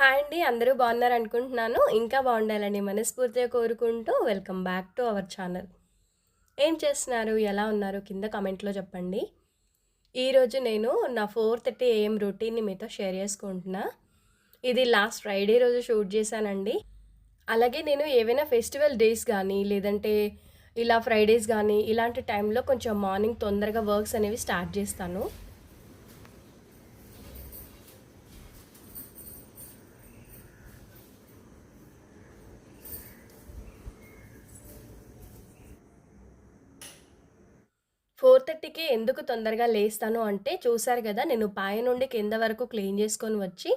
Hi అండి అందరూ బాగున్నారు అనుకుంటున్నాను. ఇంకా బాగుండాలని మనస్ఫూర్తిగా కోరుకుంటూ welcome back to our channel. ఏం చేస్తున్నారు? ఎలా ఉన్నారు? కింద కమెంట్లో చెప్పండి. ఈరోజు నేను నా ఫోర్ థర్టీ ఏఎం రొటీన్ని మీతో షేర్ చేసుకుంటున్నా. ఇది లాస్ట్ ఫ్రైడే రోజు షూట్ చేశానండి. అలాగే నేను ఏవైనా ఫెస్టివల్ డేస్ కానీ లేదంటే ఇలా ఫ్రైడేస్ కానీ ఇలాంటి టైంలో కొంచెం మార్నింగ్ తొందరగా వర్క్స్ అనేవి స్టార్ట్ చేస్తాను. ఫోర్ థర్టీకి ఎందుకు తొందరగా లేస్తాను అంటే చూసారు కదా నేను పాయ నుండి కింద వరకు క్లీన్ చేసుకొని వచ్చి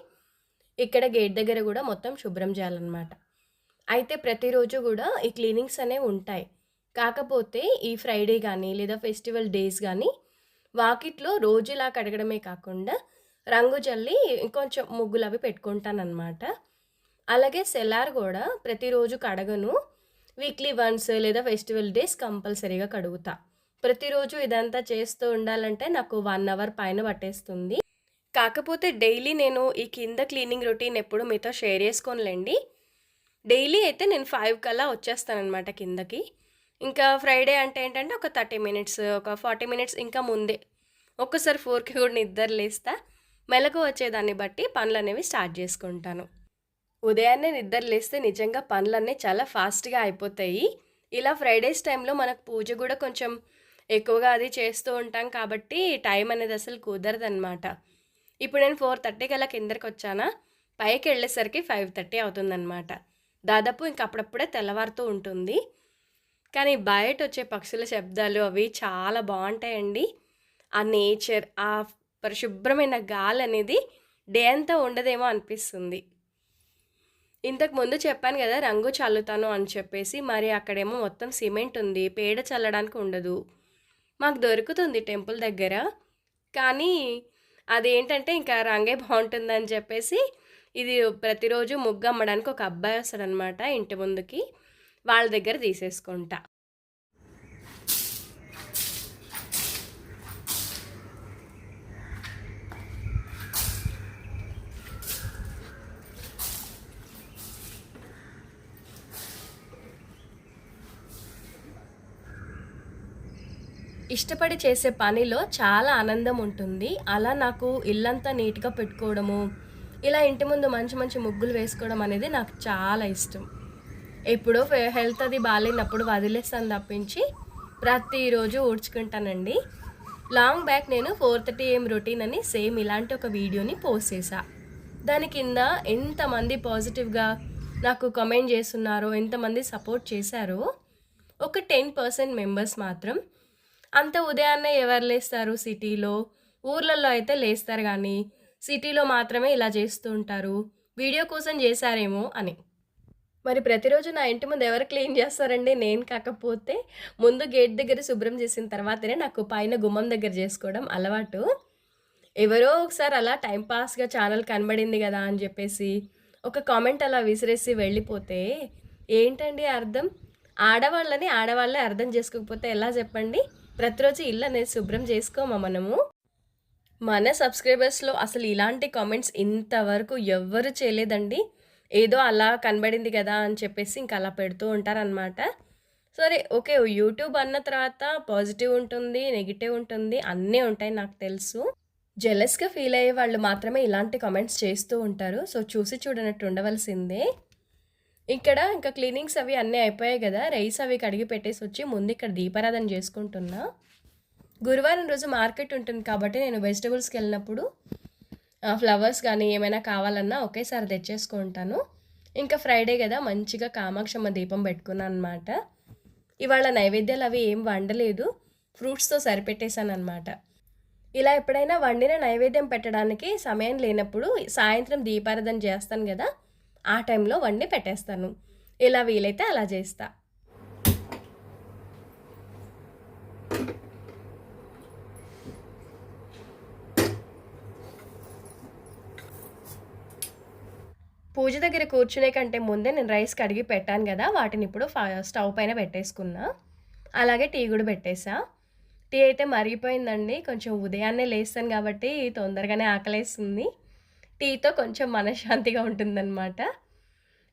ఇక్కడ గేట్ దగ్గర కూడా మొత్తం శుభ్రం చేయాలన్నమాట. అయితే ప్రతిరోజు కూడా ఈ క్లీనింగ్స్ అనేవి ఉంటాయి. కాకపోతే ఈ ఫ్రైడే కానీ లేదా ఫెస్టివల్ డేస్ కానీ వాకిట్లో రోజులా కడగడమే కాకుండా రంగు జల్లి కొంచెం ముగ్గులు అవి పెట్టుకుంటానన్నమాట. అలాగే సెలార్ కూడా ప్రతిరోజు కడగను. వీక్లీ వన్స్ లేదా ఫెస్టివల్ డేస్ కంపల్సరీగా కడుగుతా. ప్రతిరోజు ఇదంతా చేస్తూ ఉండాలంటే నాకు వన్ అవర్ పైన పట్టేస్తుంది. కాకపోతే డైలీ నేను ఈ కింద క్లీనింగ్ రొటీన్ ఎప్పుడు మీతో షేర్ చేసుకోనులేండి. డైలీ అయితే నేను ఫైవ్ కల్లా వచ్చేస్తానమాట కిందకి. ఇంకా ఫ్రైడే అంటే ఏంటంటే ఒక థర్టీ మినిట్స్ ఒక ఫార్టీ మినిట్స్ ఇంకా ముందే ఒక్కసారి ఫోర్కి కూడా నిద్ర లేస్తా. మెలకు వచ్చేదాన్ని బట్టి పనులు అనేవి స్టార్ట్ చేసుకుంటాను. ఉదయాన్నే నిద్ర లేస్తే నిజంగా పనులన్నీ చాలా ఫాస్ట్గా అయిపోతాయి. ఇలా ఫ్రైడేస్ టైంలో మనకు పూజ కూడా కొంచెం ఎక్కువగా అది చేస్తూ ఉంటాం కాబట్టి టైం అనేది అసలు కుదరదనమాట ఇప్పుడు నేను ఫోర్ థర్టీకి అలా కిందకి వచ్చానా? పైకి వెళ్ళేసరికి ఫైవ్ థర్టీ అవుతుందన్నమాట. దాదాపు ఇంక అప్పుడప్పుడే తెల్లవారుతూ ఉంటుంది. కానీ బయట వచ్చే పక్షుల శబ్దాలు అవి చాలా బాగుంటాయండి. ఆ నేచర్ ఆ పరిశుభ్రమైన గాలి అనేది డే అంతా ఉండదేమో అనిపిస్తుంది. ఇంతకు ముందు చెప్పాను కదా రంగు చల్లుతాను అని చెప్పేసి మరి అక్కడేమో మొత్తం సిమెంట్ ఉంది పేడ చల్లడానికి ఉండదు. మాకు దొరుకుతుంది టెంపుల్ దగ్గర. కానీ అదేంటంటే ఇంకా రంగే బాగుంటుందని చెప్పేసి ఇది ప్రతిరోజు ముగ్గు అమ్మడానికి ఒక అబ్బాయి వస్తాడనమాట ఇంటి ముందుకి. వాళ్ళ దగ్గర తీసేసుకుంటా. ఇష్టపడి చేసే పనిలో చాలా ఆనందం ఉంటుంది. అలా నాకు ఇల్లంతా నీట్గా పెట్టుకోవడము ఇలా ఇంటి ముందు మంచి మంచి ముగ్గులు వేసుకోవడం అనేది నాకు చాలా ఇష్టం. ఎప్పుడో హెల్త్ అది బాగాలేనప్పుడు వదిలేస్తాను తప్పించి ప్రతిరోజు ఊడ్చుకుంటానండి. లాంగ్ బ్యాక్ నేను ఫోర్ థర్టీ ఏం రొటీన్ అని సేమ్ ఇలాంటి ఒక వీడియోని పోస్ట్ చేశా. దాని కింద ఎంతమంది పాజిటివ్గా నాకు కమెంట్ చేస్తున్నారో ఎంతమంది సపోర్ట్ చేశారో ఒక టెన్ పర్సెంట్ మెంబర్స్ మాత్రం అంత ఉదయాన్నే ఎవరు లేస్తారు సిటీలో? ఊర్లలో అయితే లేస్తారు కానీ సిటీలో మాత్రమే ఇలా చేస్తూ ఉంటారు. వీడియో కోసం చేశారేమో అని. మరి ప్రతిరోజు నా ఇంటి ముందు ఎవరు క్లీన్ చేస్తారండి? నేను కాకపోతే ముందు గేట్ దగ్గర శుభ్రం చేసిన తర్వాతనే నాకు పైన గుమ్మం దగ్గర చేసుకోవడం అలవాటు. ఎవరో ఒకసారి అలా టైంపాస్గా ఛానల్ కనబడింది కదా అని చెప్పేసి ఒక కామెంట్ అలా విసిరేసి వెళ్ళిపోతే ఏంటండి అర్థం? ఆడవాళ్ళని ఆడవాళ్ళే అర్థం చేసుకోకపోతే ఎలా చెప్పండి? ప్రతిరోజు ఇల్లు అనేది శుభ్రం చేసుకోమా మనము? మన సబ్స్క్రైబర్స్లో అసలు ఇలాంటి కామెంట్స్ ఇంతవరకు ఎవ్వరు చేయలేదండి. ఏదో అలా కనబడింది కదా అని చెప్పేసి ఇంకా అలా పెడుతూ ఉంటారనమాట సరే ఓకే యూట్యూబ్ అన్న తర్వాత పాజిటివ్ ఉంటుంది నెగిటివ్ ఉంటుంది అన్నీ ఉంటాయి నాకు తెలుసు. జెలస్గా ఫీల్ అయ్యే వాళ్ళు మాత్రమే ఇలాంటి కామెంట్స్ చేస్తూ ఉంటారు. సో చూసి చూడనట్టు ఉండవలసిందే. ఇక్కడ ఇంకా క్లీనింగ్స్ అవి అన్నీ అయిపోయాయి కదా. రైస్ అవి కడిగి పెట్టేసి వచ్చి ముందు ఇక్కడ దీపారాధన చేసుకుంటున్నా. గురువారం రోజు మార్కెట్ ఉంటుంది కాబట్టి నేను వెజిటబుల్స్కి వెళ్ళినప్పుడు ఫ్లవర్స్ కానీ ఏమైనా కావాలన్నా ఒకేసారి తెచ్చేసుకుంటాను ఇంకా ఫ్రైడే కదా మంచిగా కామాక్షమ్మ దీపం పెట్టుకున్నాను అనమాట ఇవాళ నైవేద్యాలు అవి ఏం వండలేదు ఫ్రూట్స్తో సరిపెట్టేశాను అనమాట ఇలా ఎప్పుడైనా వండిన నైవేద్యం పెట్టడానికి సమయం లేనప్పుడు సాయంత్రం దీపారాధన చేస్తాను కదా ఆ టైంలో వండి పెట్టేస్తాను. ఇలా వీలైతే అలా చేస్తా. పూజ దగ్గర కూర్చునే కంటే ముందే నేను రైస్ కడిగి పెట్టాను కదా వాటిని ఇప్పుడు స్టవ్ పైన పెట్టేసుకున్నా. అలాగే టీ కూడా పెట్టేసా. టీ అయితే మరిగిపోయిందండి కొంచెం ఉదయాన్నే లేస్తాను కాబట్టి తొందరగానే ఆకలేస్తుంది. టీతో కొంచెం మనశ్శాంతిగా ఉంటుందన్నమాట.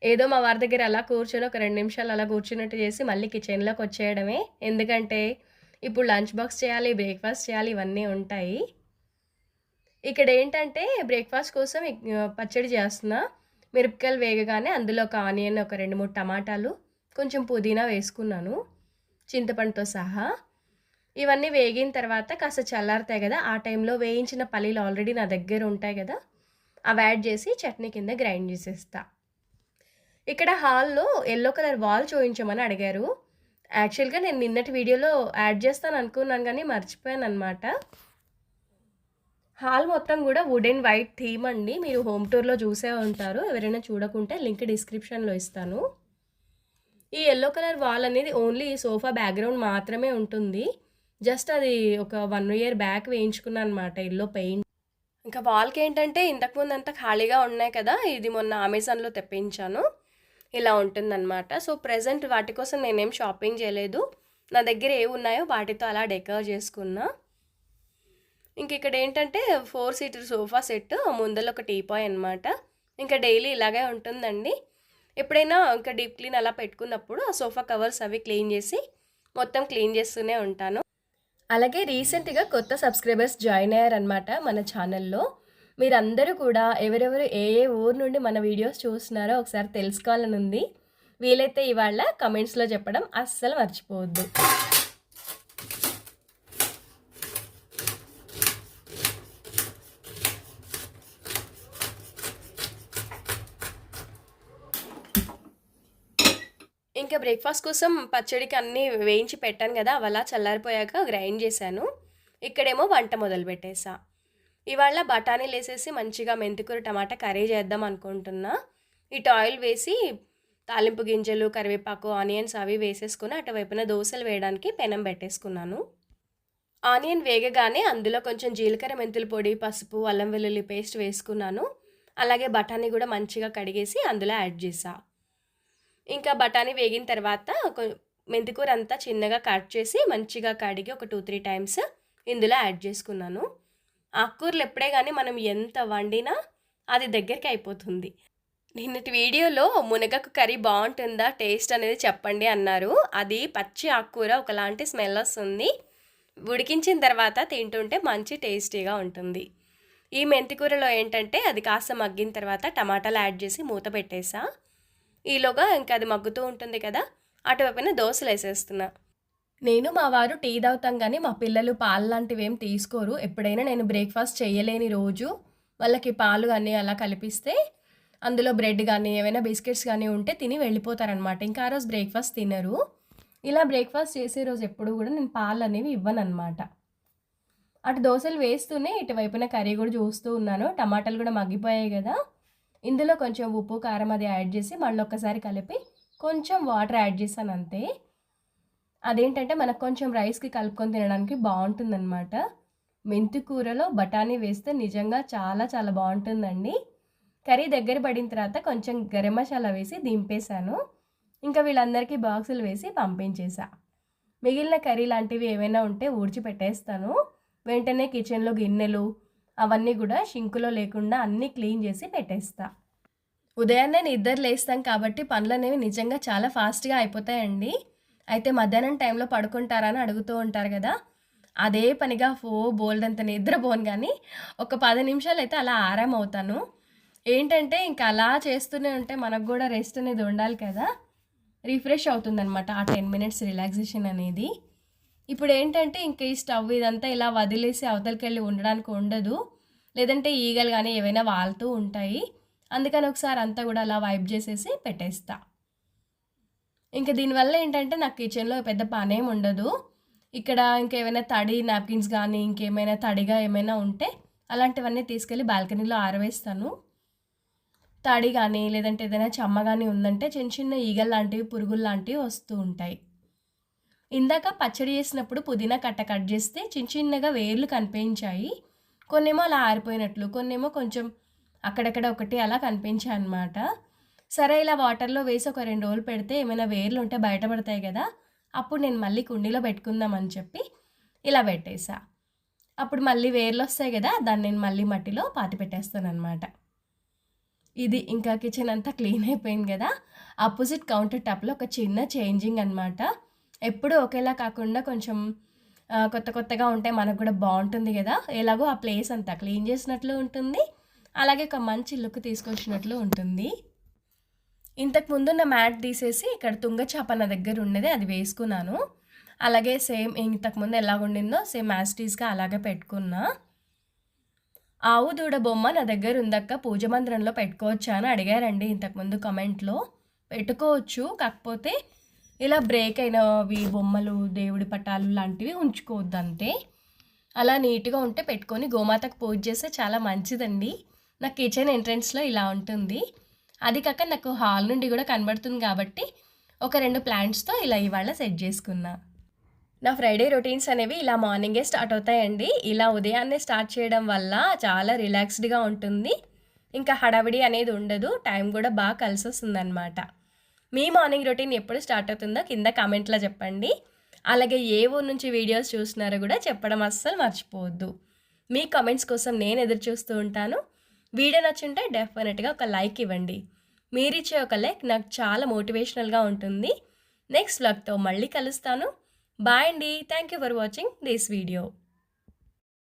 ఏదో మా వారి దగ్గర అలా కూర్చొని ఒక రెండు నిమిషాలు అలా కూర్చున్నట్టు చేసి మళ్ళీ కిచెన్లోకి వచ్చేయడమే. ఎందుకంటే ఇప్పుడు లంచ్ బాక్స్ చేయాలి బ్రేక్ఫాస్ట్ చేయాలి ఇవన్నీ ఉంటాయి. ఇక్కడ ఏంటంటే బ్రేక్ఫాస్ట్ కోసం పచ్చడి చేస్తున్నా. మిరపకాయలు వేగగానే అందులో ఒక ఆనియన్ ఒక రెండు మూడు టమాటాలు కొంచెం పుదీనా వేసుకున్నాను చింతపండుతో సహా. ఇవన్నీ వేగిన తర్వాత కాస్త చల్లారుతాయి కదా ఆ టైంలో వేయించిన పల్లీలు ఆల్రెడీ నా దగ్గర ఉంటాయి కదా అవి యాడ్ చేసి చట్నీ కింద గ్రైండ్ చేసేస్తా. ఇక్కడ హాల్లో ఎల్లో కలర్ వాల్ చూపించమని అడిగారు. యాక్చువల్గా నేను నిన్నటి వీడియోలో యాడ్ చేస్తాను అనుకున్నాను కానీ మర్చిపోయాను అనమాట హాల్ మొత్తం కూడా వుడెన్ వైట్ థీమ్ అండి. మీరు హోమ్ టూర్లో చూసే ఉంటారు. ఎవరైనా చూడకుంటే లింక్ డిస్క్రిప్షన్లో ఇస్తాను. ఈ ఎల్లో కలర్ వాల్ అనేది ఓన్లీ సోఫా బ్యాక్గ్రౌండ్ మాత్రమే ఉంటుంది. జస్ట్ అది ఒక వన్ ఇయర్ బ్యాక్ వేయించుకున్నాను అనమాట ఎల్లో పెయింట్ ఇంకా వాల్కి ఏంటంటే ఇంతకుముందు అంతా ఖాళీగా ఉన్నాయి కదా ఇది మొన్న అమెజాన్లో తెప్పించాను. ఇలా ఉంటుందన్నమాట. సో ప్రజెంట్ వాటి కోసం నేనేం షాపింగ్ చేయలేదు. నా దగ్గర ఏ ఉన్నాయో వాటితో అలా డెకర్ చేసుకున్నా. ఇంక ఇక్కడ ఏంటంటే ఫోర్ సీటర్ సోఫా సెట్ ముందర ఒక టీపాయ్ అనమాట ఇంకా డైలీ ఇలాగే ఉంటుందండి. ఎప్పుడైనా ఇంకా డీప్ క్లీన్ అలా పెట్టుకున్నప్పుడు ఆ సోఫా కవర్స్ అవి క్లీన్ చేసి మొత్తం క్లీన్ చేస్తూనే ఉంటాను. అలాగే రీసెంట్గా కొత్త సబ్స్క్రైబర్స్ జాయిన్ అయ్యారనమాట మన ఛానల్లో. మీరందరూ కూడా ఎవరెవరు ఏ ఏ ఊరు నుండి మన వీడియోస్ చూస్తున్నారో ఒకసారి తెలుసుకోవాలని ఉంది వీలైతే ఇవాళ కమెంట్స్లో చెప్పడం అస్సలు మర్చిపోవద్దు. ఇంకా బ్రేక్ఫాస్ట్ కోసం పచ్చడికి అన్నీ వేయించి పెట్టాను కదా అవలా అలా చల్లారిపోయాక గ్రైండ్ చేశాను. ఇక్కడేమో వంట మొదలు పెట్టేసా. ఇవాళ బఠానీలు వేసేసి మంచిగా మెంతికూర టమాటా కర్రీ చేద్దాం అనుకుంటున్నా. ఇటు ఆయిల్ వేసి తాలింపు గింజలు కరివేపాకు ఆనియన్స్ అవి వేసేసుకుని అటువైపున దోశలు వేయడానికి పెనం పెట్టేసుకున్నాను. ఆనియన్ వేగగానే అందులో కొంచెం జీలకర్ర మెంతుల పొడి పసుపు అల్లం వెల్లుల్లి పేస్ట్ వేసుకున్నాను. అలాగే బఠానీ కూడా మంచిగా కడిగేసి అందులో యాడ్ చేసా. ఇంకా బఠానీ వేగిన తర్వాత మెంతికూర అంతా చిన్నగా కట్ చేసి మంచిగా కడిగి ఒక టూ త్రీ టైమ్స్ ఇందులో యాడ్ చేసుకున్నాను. ఆకుకూరలు ఎప్పుడే కానీ మనం ఎంత వండినా అది దగ్గరికి అయిపోతుంది. నిన్నటి వీడియోలో మునగకు కర్రీ బాగుంటుందా టేస్ట్ అనేది చెప్పండి అన్నారు. అది పచ్చి ఆకుకూర ఒకలాంటి స్మెల్ వస్తుంది. ఉడికించిన తర్వాత తింటుంటే మంచి టేస్టీగా ఉంటుంది. ఈ మెంతికూరలో ఏంటంటే అది కాస్త మగ్గిన తర్వాత టమాటాలు యాడ్ చేసి మూత పెట్టేసా. ఈలోగా ఇంకా అది మగ్గుతూ ఉంటుంది కదా. అటువైపున దోశలు వేసేస్తున్నా. నేను మా వారు టీ తాగుతాం కానీ మా పిల్లలు పాలు లాంటివి ఏం తీసుకోరు. ఎప్పుడైనా నేను బ్రేక్ఫాస్ట్ చేయలేని రోజు వాళ్ళకి పాలు కానీ అలా కలిపిస్తే అందులో బ్రెడ్ కానీ ఏమైనా బిస్కెట్స్ కానీ ఉంటే తిని వెళ్ళిపోతారనమాట ఇంకా ఆ రోజు బ్రేక్ఫాస్ట్ తినరు. ఇలా బ్రేక్ఫాస్ట్ చేసే రోజు ఎప్పుడు కూడా నేను పాలు అనేవి ఇవ్వను అటు దోశలు వేస్తూనే ఇటువైపున కర్రీ కూడా చూస్తూ ఉన్నాను. టమాటాలు కూడా మగ్గిపోయాయి కదా. ఇందులో కొంచెం ఉప్పు కారం అది యాడ్ చేసి మళ్ళీ ఒక్కసారి కలిపి కొంచెం వాటర్ యాడ్ చేశాను అంతే. అదేంటంటే మనకు కొంచెం రైస్కి కలుపుకొని తినడానికి బాగుంటుందన్నమాట. మెంతి కూరలో బఠానీ వేస్తే నిజంగా చాలా చాలా బాగుంటుందండి. కర్రీ దగ్గర పడిన తర్వాత కొంచెం గరం మసాలా వేసి దింపేశాను. ఇంకా వీళ్ళందరికీ బాక్సులు వేసి పంపించేసా మిగిలిన కర్రీ లాంటివి ఏమైనా ఉంటే ఊడ్చి పెట్టేస్తాను. వెంటనే కిచెన్లో గిన్నెలు అవన్నీ కూడా షింకులో లేకుండా అన్నీ క్లీన్ చేసి పెట్టేస్తా. ఉదయాన్నే నిద్ర లేస్తాం కాబట్టి పనులు అనేవి నిజంగా చాలా ఫాస్ట్గా అయిపోతాయండి. అయితే మధ్యాహ్నం టైంలో పడుకుంటారని అడుగుతూ ఉంటారు కదా. అదే పనిగా ఫో బోల్డంత నిద్రపోను కానీ ఒక పది నిమిషాలు అయితే అలా ఆరాం అవుతాను. ఏంటంటే ఇంకా అలా చేస్తూనే ఉంటే మనకు కూడా రెస్ట్ అనేది ఉండాలి కదా. రిఫ్రెష్ అవుతుందన్నమాట ఆ టెన్ మినిట్స్ రిలాక్సేషన్ అనేది. ఇప్పుడు ఏంటంటే ఇంక ఈ స్టవ్ ఇదంతా ఇలా వదిలేసి అవతలకి వెళ్ళి ఉండడానికి ఉండదు. లేదంటే ఈగలు కానీ ఏవైనా వాళ్తూ ఉంటాయి. అందుకని ఒకసారి అంతా కూడా అలా వైప్ చేసేసి పెట్టేస్తా. ఇంకా దీనివల్ల ఏంటంటే నాకు కిచెన్లో పెద్ద పని ఏమి ఉండదు. ఇక్కడ ఇంకేమైనా తడి నాప్కిన్స్ కానీ ఇంకేమైనా తడిగా ఏమైనా ఉంటే అలాంటివన్నీ తీసుకెళ్ళి బాల్కనీలో ఆరవేస్తాను. తడి కానీ లేదంటే ఏదైనా చెమ్మ కానీ ఉందంటే చిన్న చిన్న ఈగలు లాంటివి పురుగులు లాంటివి వస్తూ ఉంటాయి. ఇందాక పచ్చడి చేసినప్పుడు పుదీనా కట్ట కట్ చేస్తే చిన్న చిన్నగా వేర్లు కనిపించాయి. కొన్నేమో అలా ఆరిపోయినట్లు కొన్నేమో కొంచెం అక్కడక్కడ ఒకటి అలా కనిపించాయి అన్నమాట. సరే ఇలా వాటర్లో వేసి ఒక రెండు రోజులు పెడితే ఏమైనా వేర్లు ఉంటే బయటపడతాయి కదా అప్పుడు నేను మళ్ళీ కుండీలో పెట్టుకుందామని చెప్పి ఇలా పెట్టేసా. అప్పుడు మళ్ళీ వేర్లు వస్తాయి కదా దాన్ని నేను మళ్ళీ మట్టిలో పాతి పెట్టేస్తాను అనమాట ఇది ఇంకా కిచెన్ అంతా క్లీన్ అయిపోయింది కదా ఆపోజిట్ కౌంటర్ టాప్లో ఒక చిన్న చేంజింగ్ అనమాట ఎప్పుడూ ఒకేలా కాకుండా కొంచెం కొత్త కొత్తగా ఉంటే మనకు కూడా బాగుంటుంది కదా. ఎలాగో ఆ ప్లేస్ అంతా క్లీన్ చేసినట్లు ఉంటుంది. అలాగే ఒక మంచి లుక్ తీసుకొచ్చినట్లు ఉంటుంది. ఇంతకు ముందున్న మ్యాట్ తీసేసి ఇక్కడ తుంగ చేప నా దగ్గర ఉండేది అది వేసుకున్నాను. అలాగే సేమ్ ఇంతకుముందు ఎలా ఉండిందో సేమ్ యాస్టీస్గా అలాగే పెట్టుకున్నా. ఆవు దూడ బొమ్మ నా దగ్గర ఉందక్క పూజ మందిరంలో పెట్టుకోవచ్చా అని అడిగారండి ఇంతకుముందు కమెంట్లో పెట్టుకోవచ్చు కాకపోతే ఇలా బ్రేక్ అయినవి బొమ్మలు దేవుడి పటాలు లాంటివి ఉంచుకోవద్దు అంతే అలా నీట్గా ఉంటే పెట్టుకొని గోమాతకు పూజ చేస్తే చాలా మంచిదండి. నా కిచెన్ ఎంట్రన్స్లో ఇలా ఉంటుంది. అది కాక నాకు హాల్ నుండి కూడా కనబడుతుంది కాబట్టి ఒక రెండు ప్లాంట్స్తో ఇలా ఇవాళ సెట్ చేసుకున్నా. నా ఫ్రైడే రొటీన్స్ అనేవి ఇలా మార్నింగే స్టార్ట్ అవుతాయండి. ఇలా ఉదయాన్నే స్టార్ట్ చేయడం వల్ల చాలా రిలాక్స్డ్గా ఉంటుంది. ఇంకా హడావిడి అనేది ఉండదు. టైం కూడా బాగా కలిసి వస్తుందన్నమాట మీ మార్నింగ్ రొటీన్ ఎప్పుడు స్టార్ట్ అవుతుందో కింద కామెంట్లో చెప్పండి. అలాగే ఏ ఊరు నుంచి వీడియోస్ చూస్తున్నారో కూడా చెప్పడం అస్సలు మర్చిపోవద్దు. మీ కామెంట్స్ కోసం నేను ఎదురు చూస్తూ ఉంటాను. వీడియో నచ్చుంటే డెఫినెట్గా ఒక లైక్ ఇవ్వండి. మీరిచ్చే ఒక లైక్ నాకు చాలా మోటివేషనల్గా ఉంటుంది. నెక్స్ట్ బ్లాగ్తో మళ్ళీ కలుస్తాను. బాయ్ అండి. Thank you for watching this video